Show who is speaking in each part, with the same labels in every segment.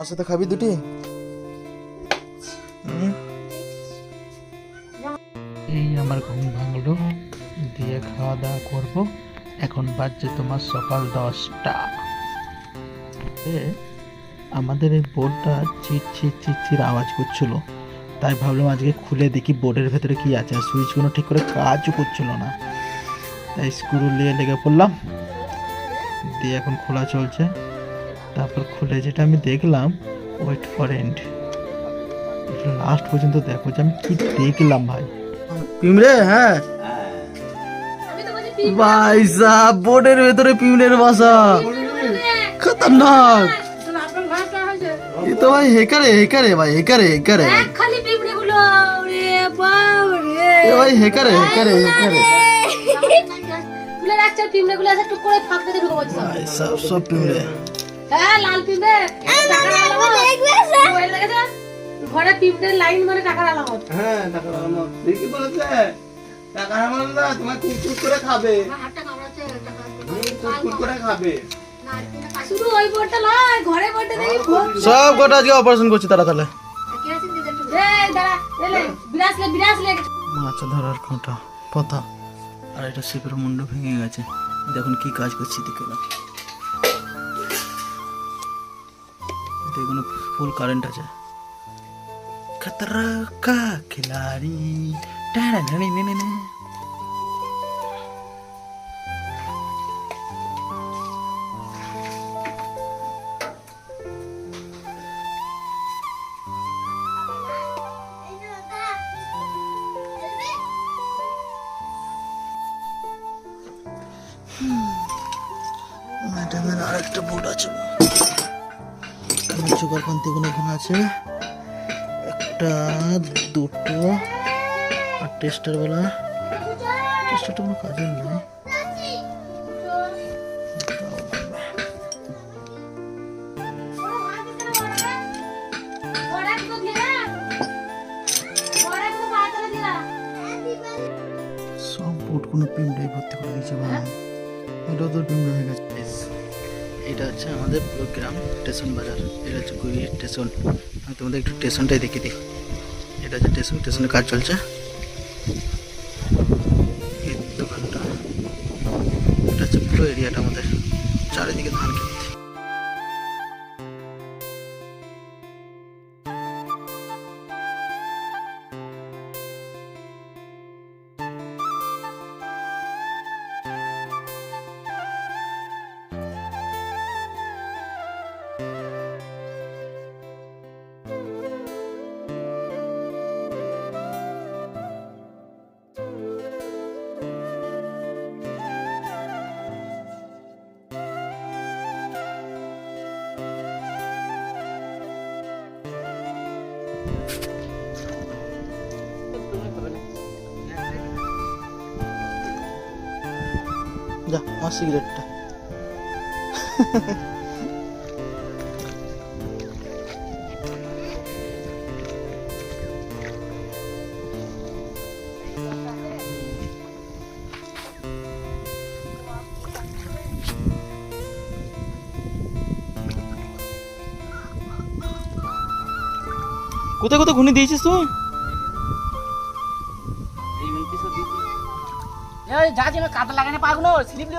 Speaker 1: আমার সাথে খাবি দুটি?
Speaker 2: এই আমার ঘুম ভাঙলো, দিয়ে খাওয়া দাওয়া করব। এখন বাজছে তোমার সকাল দশটা। আমাদের এই বোর্ডটা চিট চিট চিট চির আওয়াজ করছিল। তাই ভাবলাম আজকে খুলে দেখি বোর্ডের ভেতরে কি আছে সুইচগুলো ঠিক করে কাজও করছিল না। তাই স্ক্রু নিয়ে লেগে পড়লাম। দিয়ে এখন খোলা চলছে। তারপর খুলে যেটা আমি দেখলাম ওয়েট ফর এন্ড লাস্ট পর্যন্ত দেখো যে আমি কি দেখলাম ভাই।
Speaker 1: পিমড়ে হ্যাঁ? ভাই সাহ বোর্ডের ভেতরে পিমড়ের বাসা। খতরনাক। এ তো ভাই হেকারে হেকারে ভাই হেকারে হেকারে। ভাই।
Speaker 3: খালি পিঁপড়ে গুলো রে বাপ রে।
Speaker 1: এ ভাই হেকারে হেকারে হেকারে।
Speaker 3: তুলে রাখছে পিঁপড়ে গুলো আছে টুক করে ফাঁক পেতে ঢুকে পড়ছে।
Speaker 1: ভাই সব সব পিমড়ে।
Speaker 3: হ্যাঁ লাল পিঁপড়ে। টাকার আলামত। মোবাইল দেখেছে ঘরে পিঁপড়ের লাইন মানে টাকার আলামত।
Speaker 1: হ্যাঁ টাকা আমার দেখি বলেছে। টাকা আমার না তোমার কুকুর করে খাবে। কুকুর করে খাবে।
Speaker 3: শুধু ওই বোর্ডটা নয় ঘরে বোর্ডটা দেখি
Speaker 1: সব কটা আজকে অপারেশন করছে তারা তাহলে। মাছ ধরার খোঁটা পথা। আর এটা শিপের মুন্ড ভেঙে গেছে। দেখুন কি কাজ করছি দেখে না দেখুন ফুল কারেন্ট আছে खतरा का खिलाड़ी टाड़ा ढनी ने ने ने ম্যাডামের আরেকটা বোর্ড আছে Sugar পান্তিগুলো এখানে আছে। একটা, দুটো, আর টেস্টার বেলা। টেস্টারটা কোনো কাজের নয় সব বোর্ড কোনো পিমড়াই ভর্তি করে দিয়েছে ভাই। এটাও তোর পিমড়া হয়ে গেছে। এটা হচ্ছে আমাদের পুরো গ্রাম স্টেশন বাজার। এটা হচ্ছে গুড়ি স্টেশন। আমি তোমাদের একটু স্টেশনটাই দেখিয়ে দিই। এটা হচ্ছে স্টেশন, স্টেশনের কাজ চলছে। এই দোকানটা। এটা হচ্ছে পুরো এরিয়াটা আমাদের। চারিদিকে ধান যা আমার সিগারেটটা কোথায় কোথায় ঘুনি দিয়েছিস তুই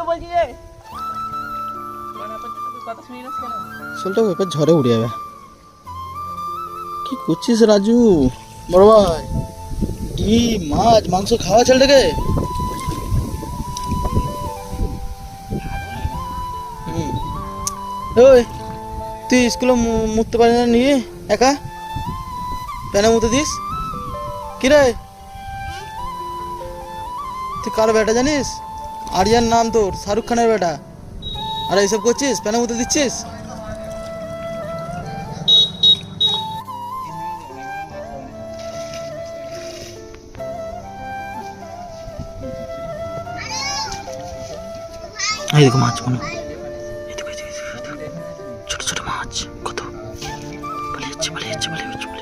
Speaker 4: বলছি কেন
Speaker 1: ঝড়ে উড়ে যাবে। কি করছিস রাজু? বড় ভাই, ডিম, মাছ, মাংস খাওয়া ছেলেটাকে। ওই, তুই স্কুলে মুততে পারি না নিয়ে একা? প্যানে মুতে দিস? কি রে? তুই কার বেটা জানিস? আরিয়ার নাম তোর, শাহরুখ খানের বেটা। আর এইসব করছিস? প্যানে মুতে দিচ্ছিস? এই মাছ কোনো ছোট ছোট মাছ। কত? পালিয়ে যাচ্ছে পালিয়ে যাচ্ছে পালিয়ে যাচ্ছে।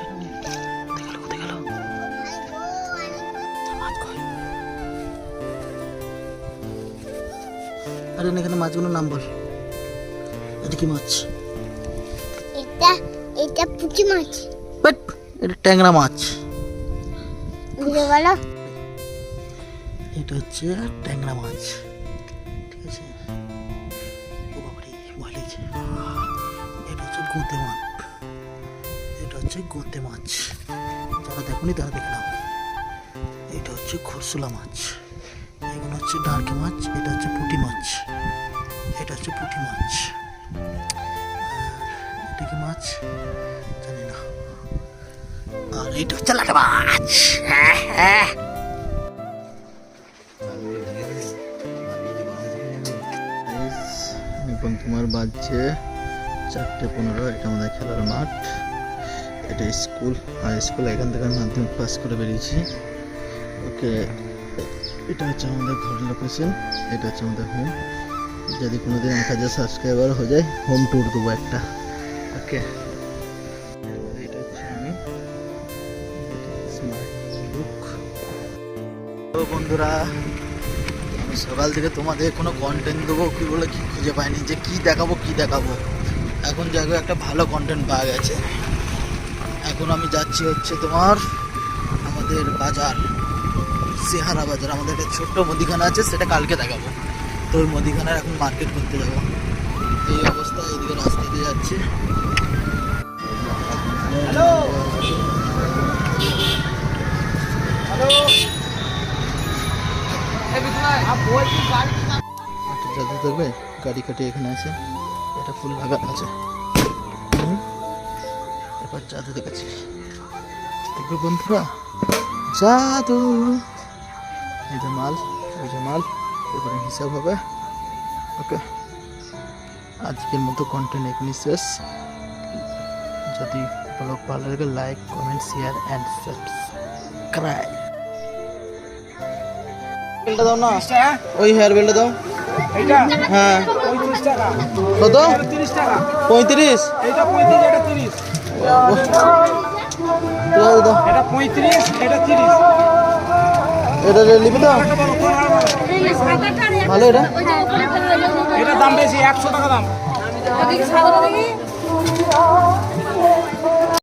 Speaker 1: আরে এখানে মাছগুলোর নাম বল এটা কি মাছ?
Speaker 5: এটা এটা পুঁটি মাছ।
Speaker 1: বাট এটা ট্যাংরা মাছ।
Speaker 5: বুঝে বলো
Speaker 1: এটা হচ্ছে ট্যাংরা মাছ। ঠিক আছে? ও বাবারে ভয় লাগছে এটা হচ্ছে গোঁতে মাছ। এটা হচ্ছে গোঁতে মাছ। যারা দেখুনি তারা দেখে নাও। এটা হচ্ছে খরসুলা মাছ। এগুলো হচ্ছে ডার্কে মাছ এটা হচ্ছে পুঁটি মাছ। হচ্ছে পুঁটি মাছ। এটা কি মাছ? জানি না। আর এটা হচ্ছে লাটা মাছ। হ্যাঁ হ্যাঁ। এখন তোমার বাজছে চারটে পনেরো, এটা আমাদের খেলার মাঠ। এটা স্কুল, হাই স্কুল, এখান থেকে মাধ্যমিক পাস করে বেরিয়েছি। ওকে, এটা হচ্ছে আমাদের ঘরের লোকেশন এটা হচ্ছে আমাদের হোম যদি কোনোদিন এক হাজার সাবস্ক্রাইবার হয়ে যায় হোম ট্যুর দেবো একটা। ওকে বন্ধুরা আমি সকাল থেকে তোমাদের কোনো কন্টেন্ট দেবো কি বলে কি খুঁজে পাইনি যে কি দেখাবো কি দেখাবো। এখন যাকে একটা ভালো কন্টেন্ট পাওয়া গেছে। এখন আমি যাচ্ছি হচ্ছে তোমার আমাদের বাজার সেহারা বাজার। আমাদের একটা ছোট্ট মুদিখানা আছে সেটা কালকে দেখাবো। তো ওই মুদিখানার এখন মার্কেট করতে যাব। এই অবস্থা এদিকে রাস্তা দিয়ে যাচ্ছে। একটা জাদু দেখবে গাড়ি কাটে এখানে আছে। এটা ফুল লাগানো আছে। এবার জাদু দেখাচ্ছি। দেখবে বন্ধুরা? জাদু। এই যে মাল এই যে মাল। এবারে হিসাব হবে। ওকে। আজকের মতো কন্টেন্ট এখানেই শেষ। যদি ব্লগ ভালো লাগে like comment share and subscribe বেলটা দাও না। ওই হেয়ার বেলটা দাও। হ্যাঁ।
Speaker 4: পঁয়ত্রিশ টাকা
Speaker 1: কত
Speaker 4: তিরিশ টাকা
Speaker 1: পঁয়ত্রিশ
Speaker 4: এটা তিরিশ।
Speaker 1: দাও দাও
Speaker 4: এটা নিবি তো?
Speaker 1: এটা ভালো এটা?
Speaker 4: এটা দাম বেশি একশো টাকা দাম।